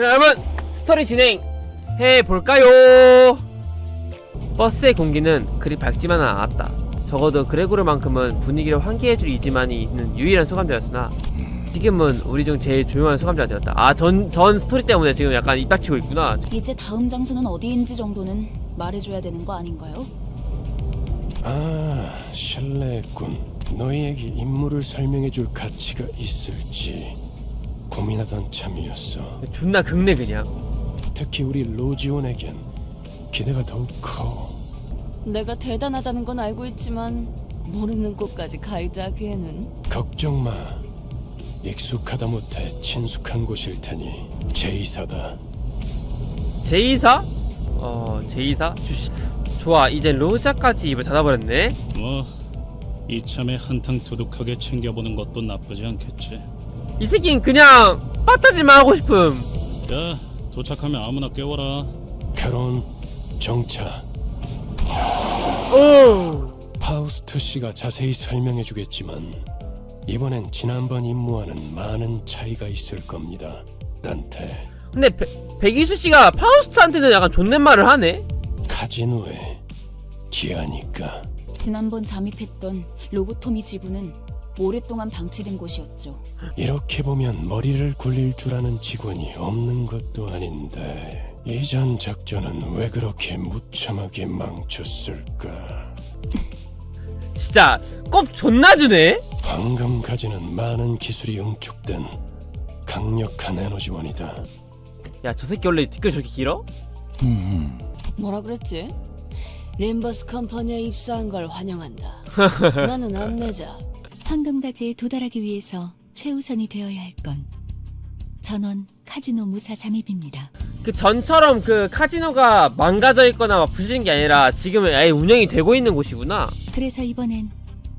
그러면 스토리 진행 해볼까요? 버스의 공기는 그리 밝지만은 않았다. 적어도 그레고르만큼은 분위기를 환기해줄 이지만이 있는 유일한 소감자였으나 지금은 우리 중 제일 조용한 소감자가 되었다. 아, 전, 전 스토리 때문에 지금 약간 입 닥치고 있구나. 이제 다음 장소는 어디인지 정도는 말해줘야 되는 거 아닌가요? 아, 실례했군. 너희에게 임무를 설명해줄 가치가 있을지 고민하던 참이었어. 존나 극내 그냥. 특히 우리 로지온에겐 기대가 더욱 커. 내가 대단하다는 건 알고 있지만 모르는 곳까지 가이드하기에는 걱정 마. 익숙하다 못해 친숙한 곳일 테니 제이사다. 제이사? 어, 제이사? 주시. 좋아, 이제 로자까지 입을 닫아버렸네. 뭐 이참에 한탕 두둑하게 챙겨보는 것도 나쁘지 않겠지. 이 새끼는 그냥 빠따지만 하고 싶음. 야 도착하면 아무나 깨워라. 결혼, 정차. 오. 파우스트 씨가 자세히 설명해 주겠지만 이번엔 지난번 임무와는 많은 차이가 있을 겁니다. 단테 근데 배, 백이수 씨가 파우스트한테는 약간 존댓말을 하네. 카지노에 지하니까 지난번 잠입했던 로보토미 지부는 오랫동안 방치된 곳이었죠. 이렇게 보면 머리를 굴릴 줄 아는 직원이 없는 것도 아닌데 이전 작전은 왜 그렇게 무참하게 망쳤을까? 진짜 꼽 존나 주네. 방금 가지는 많은 기술이 응축된 강력한 에너지원이다. 야, 저 새끼 원래 뒷글 저렇게 길어? 뭐라 그랬지? 림버스 컴퍼니에 입사한 걸 환영한다. 나는 안내자. 황금가지에 도달하기 위해서 최우선이 되어야 할 건 전원 카지노 무사 잠입입니다. 그 전처럼 그 카지노가 망가져 있거나 막 부시는 게 아니라 지금은 아예 운영이 되고 있는 곳이구나. 그래서 이번엔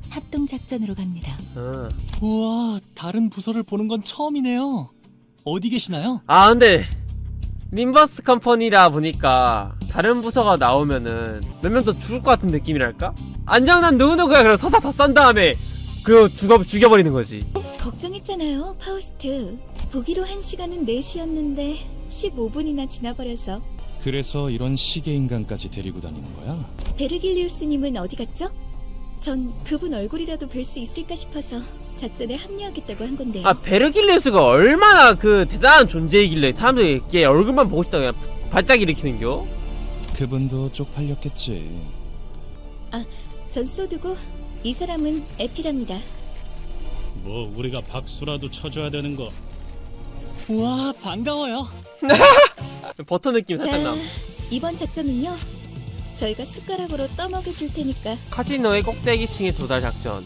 합동 작전으로 갑니다. 어. 우와, 다른 부서를 보는 건 처음이네요. 어디 계시나요? 아 근데 림버스 컴퍼니라 보니까 다른 부서가 나오면은 몇 명 더 죽을 것 같은 느낌이랄까? 안정난 누구누구야 그럼 서사 다 싼 다음에 그리고 죽어, 죽여버리는 거지 걱정했잖아요, 파우스트. 보기로 한 시간은 4시였는데 15분이나 지나버려서. 그래서 이런 시계 인간까지 데리고 다니는 거야? 베르길리우스님은 어디 갔죠? 전 그분 얼굴이라도 뵐 수 있을까 싶어서 작전에 합류하겠다고 한 건데요. 아 베르길리우스가 얼마나 그 대단한 존재이길래 사람들이 걔 얼굴만 보고 싶다고 그냥 발작 일으키는겨? 그분도 쪽팔렸겠지. 전 소드고 이 사람은 에피랍니다. 뭐 우리가 박수라도 쳐줘야 되는 거. 우와, 반가워요. 버터 느낌 살짝 자, 남 이번 작전은요. 저희가 숟가락으로 떠먹여 줄 테니까 카지노의 꼭대기층에 도달 작전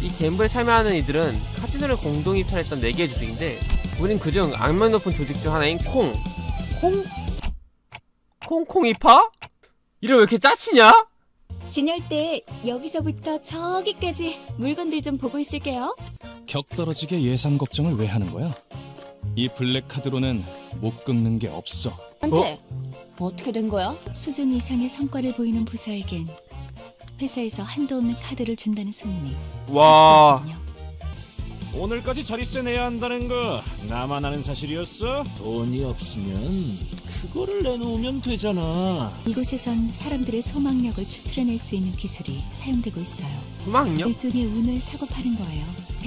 이 갬블에 참여하는 이들은 카지노를 공동 입찰했던 4개의 조직인데 우린 그중 악명 높은 조직 중 하나인 콩 콩? 콩콩이파? 이름 왜 이렇게 짜치냐? 진열 때 여기서부터 저기까지 물건들 좀 보고 있을게요. 격 떨어지게 예산 걱정을 왜 하는 거야? 이 블랙 카드로는 못 긁는 게 없어. 한테 어? 떻게된 거야? 수준 이상의 성과를 보이는 부서에겐 회사에서 한도 없는 카드를 준다는 소문이 와 있거든요. 오늘까지 자리세 내야 한다는 거 나만 아는 사실이었어? 돈이 없으면 그거를 내놓으면 되잖아. 이곳에선 사람들의 소망력을 추출해낼 수 있는 기술이 사용되고 있어요. 소망력? 일종의 운을 사고 파는 거예요.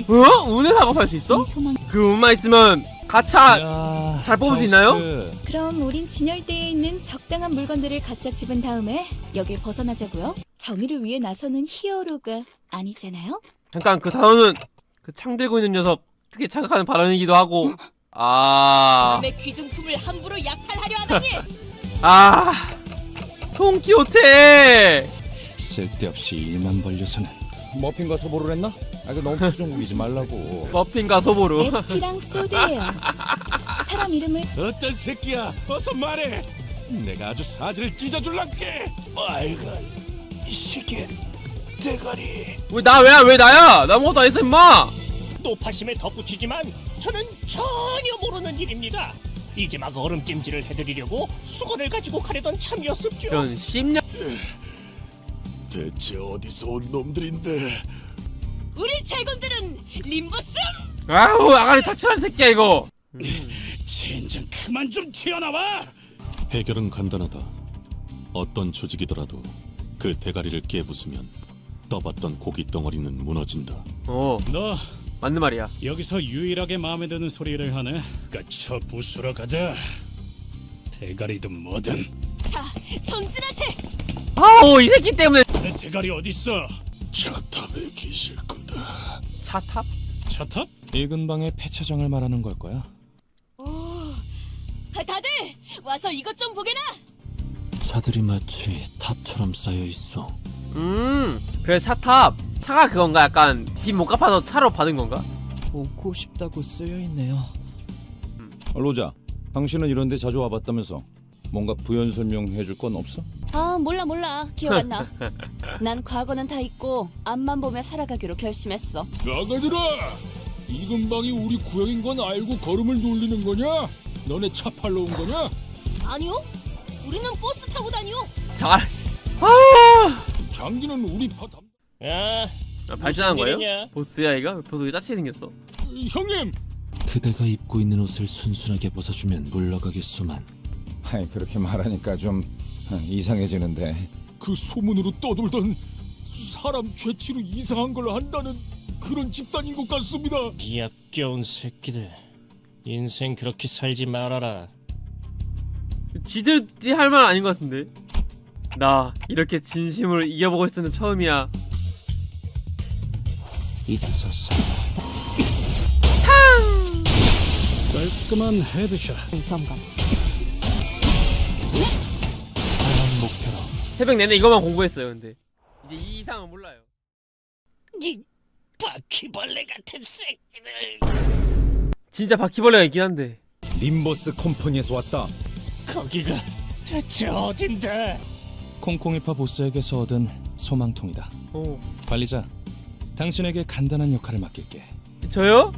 어? 운을 작업할 수 있어? 이 소망 그 운만 있으면 가차 야, 잘 뽑을 수 있나요? 그럼 우린 진열대에 있는 적당한 물건들을 갖다 집은 다음에 여길 벗어나자고요. 정의를 위해 나서는 히어로가 아니잖아요. 잠깐 그 단어는 그 창 들고 있는 녀석 특히 자극하는 발언이기도 하고 아... 남의 귀중품을 함부로 약탈하려 하다니! 아... 통키호테! 쓸데없이 일만 벌려서는 머핀과 소보를 했나? 아, 그 너무 표정 구기지 말라고. 머핀과 소보루 에피랑 소드예요. 사람 이름을 어떤 새끼야? 어서 말해. 내가 아주 사지를 찢어줄란게. 빨간 시계 대가리. 왜 나 왜야 왜 나야 나 아무것도 안 했어 임마 노파심에 덧붙이지만 저는 전혀 모르는 일입니다. 이제 막 얼음찜질을 해드리려고 수건을 가지고 가려던 참이었습죠. 이런 씹냐 대체 어디서 온 놈들인데? 우리 제군들은 림버스 아우 아가리 닥쳐라 새끼야 이거 진 젠장 그만 좀 튀어나와! 해결은 간단하다. 어떤 조직이더라도 그 대가리를 깨부수면 떠봤던 고기 덩어리는 무너진다. 어 너 맞는 말이야 여기서 유일하게 마음에 드는 소리를 하네. 까쳐 부수러 가자. 대가리든 뭐든. 정진하세! 아우 이 새끼 때문에 내 대가리 어딨어? 차탑에 계실 거다. 차탑? 차탑? 이 근방의 폐차장을 말하는 걸 거야. 오, 아, 다들 와서 이것 좀 보게나. 차들이 마치 탑처럼 쌓여 있어. 음 그래 차탑 차가 그건가 약간 빚 못 갚아서 차로 받은 건가? 보고 싶다고 쓰여 있네요. 로자, 당신은 이런데 자주 와봤다면서 뭔가 부연 설명해 줄 건 없어? 아 몰라 몰라 기억 안 나. 난 과거는 다 잊고 앞만 보며 살아가기로 결심했어. 나가들아! 이 근방이 우리 구역인 건 알고 걸음을 놀리는 거냐? 너네 차 팔러 온 거냐? 아니요, 우리는 버스 타고 다녀. 잘 장기는 우리 파 담... 아, 아, 발전한 무슨 거예요? 일이냐? 보스야 이거? 보스 왜 짜치 생겼어? 형님! 그대가 입고 있는 옷을 순순하게 벗어주면 물러가겠소만. 아이 그렇게 말하니까 좀 이상해지는데 그 소문으로 떠돌던 사람 죄치로 이상한 걸 한다는 그런 집단인 것 같습니다. 이 역겨운 새끼들. 인생 그렇게 살지 말아라. 지들이 할 말 아닌 것 같은데 나 이렇게 진심으로 이겨보고 있었는 처음이야 잊으셨어. 깔끔한 헤드샷. 점검. 다음 목표로 새벽 내내 이것만 공부했어요 근데 이제 이 이상은 몰라요 이 바퀴벌레 같은 새끼들. 진짜 바퀴벌레가 있긴 한데 림버스 컴퍼니에서 왔다. 거기가 대체 어딘데? 콩콩이파 보스에게서 얻은 소망통이다. 어 관리자, 당신에게 간단한 역할을 맡길게. 저요?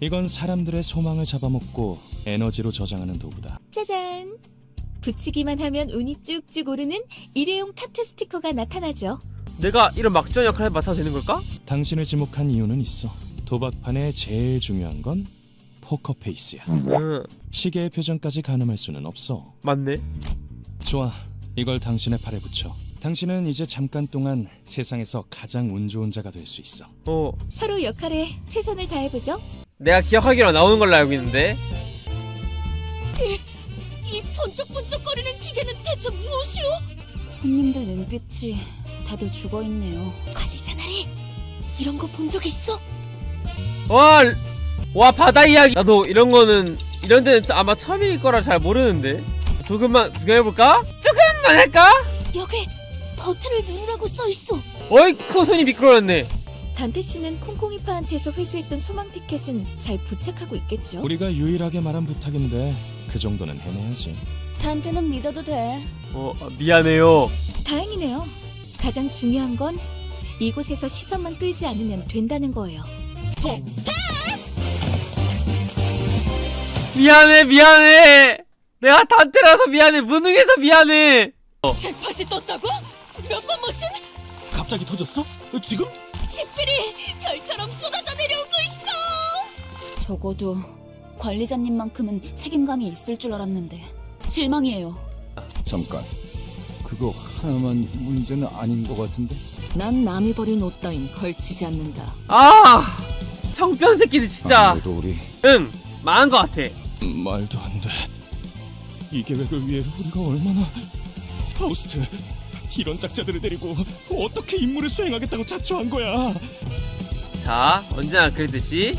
이건 사람들의 소망을 잡아먹고 에너지로 저장하는 도구다. 짜잔! 붙이기만 하면 운이 쭉쭉 오르는 일회용 타투 스티커가 나타나죠. 내가 이런 막전 역할을 맡아도 되는 걸까? 당신을 지목한 이유는 있어. 도박판의 제일 중요한 건 포커페이스야. 응 시계의 표정까지 가늠할 수는 없어. 맞네 좋아, 이걸 당신의 팔에 붙여. 당신은 이제 잠깐 동안 세상에서 가장 운 좋은 자가 될 수 있어. 어 서로 역할에 최선을 다해보죠. 내가 기억하기로 나오는 걸로 알고 있는데 이 번쩍번쩍거리는 기계는 대체 무엇이오? 손님들 눈빛이 다들 죽어 있네요. 관리자 나리, 이런 거 본 적 있어? 와, 와 바다 이야기 나도 이런 거는 이런 데는 아마 처음일 거라 잘 모르는데 조금만 구경해 볼까? 조금만 할까? 여기 버튼을 누르라고 써 있어. 어이쿠 손이 미끄러졌네 단테 씨는 콩콩이파한테서 회수했던 소망 티켓은 잘 부착하고 있겠죠? 우리가 유일하게 말한 부탁인데 그 정도는 해내야지. 단테는 믿어도 돼. 어 아, 미안해요 다행이네요. 가장 중요한 건 이곳에서 시선만 끌지 않으면 된다는 거예요. 미안해 미안해 내가 단테라서 미안해 무능해서 미안해 잭팟이 떴다고? 몇 번 모션? 갑자기 터졌어? 지금? 집들이 별처럼 쏟아져 내려오고 있어. 적어도 관리자님만큼은 책임감이 있을 줄 알았는데 실망이에요. 잠깐. 그거 하나만 문제는 아닌 것 같은데. 난 남이 버린 옷 따윈 걸치지 않는다. 아 청변 새끼들 진짜 아무래도 우리 응 망한 거 같아 말도 안 돼. 이 계획을 위해 우리가 얼마나 파우스트 이런 작자들을 데리고 어떻게 임무를 수행하겠다고 자처한 거야? 자 언제나 그랬듯이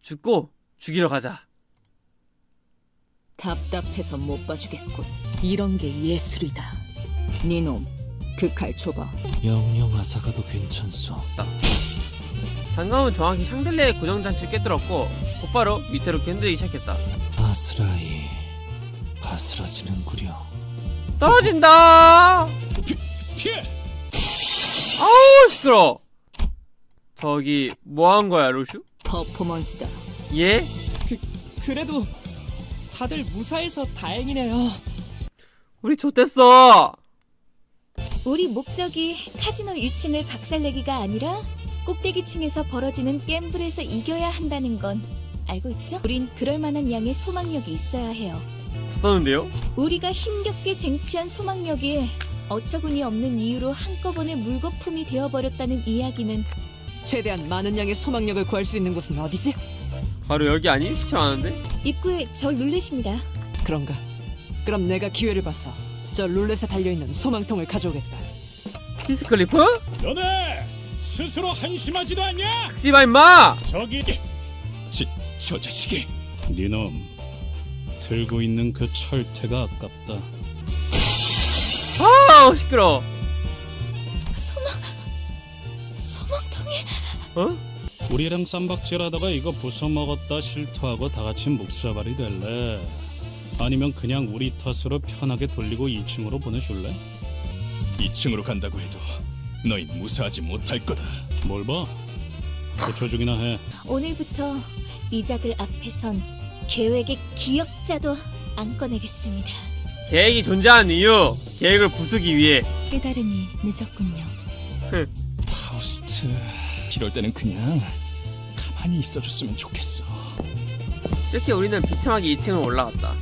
죽고 죽이러 가자 답답해서 못 봐주겠군. 이런 게 예술이다. 니놈, 그 칼 줘봐. 영영 아사가도 괜찮소. 장검은 정확히 샹들리에 고정장치를 꿰뚫었고 곧바로 밑으로 견들기 시작했다 아스라이 바스라지는구려. 떨어진다! 아우 시끄러 저기 뭐 한 거야 로슈? 퍼포먼스다. 예? 그래도 다들 무사해서 다행이네요. 우리 좆됐어 우리 목적이 카지노 1층을 박살내기가 아니라 꼭대기층에서 벌어지는 갬블에서 이겨야 한다는 건 알고 있죠? 우린 그럴 만한 양의 소망력이 있어야 해요. 썼는데요? 우리가 힘겹게 쟁취한 소망력이 어처구니 없는 이유로 한꺼번에 물거품이 되어버렸다는 이야기는 최대한 많은 양의 소망력을 구할 수 있는 곳은 어디지? 바로 여기 아니? 시청 하는데? 입구에 절 놀래십니다. 그런가? 그럼 내가 기회를 봐서 저 룰렛에 달려있는 소망통을 가져오겠다. 히스클리프? 너네 스스로 한심하지도 않냐? 씨발 임마! 저기 저 자식이 니놈 들고 있는 그 철퇴가 아깝다. 아우 시끄러. 소망 소망통이 어? 우리랑 쌈박질하다가 이거 부숴 먹었다 실토하고 다 같이 묵사발이 될래? 아니면 그냥 우리 탓으로 편하게 돌리고 2층으로 보내줄래? 2층으로 간다고 해도 너희 무사하지 못할 거다. 뭘 봐? 고쳐 주기나 해. 오늘부터 이자들 앞에선 계획의 기억자도 안 꺼내겠습니다. 계획이 존재하는 이유 계획을 부수기 위해 깨달음이 늦었군요. 파우스트. 이럴 때는 그냥 가만히 있어줬으면 좋겠어. 이렇게 우리는 비참하게 2층을 올라갔다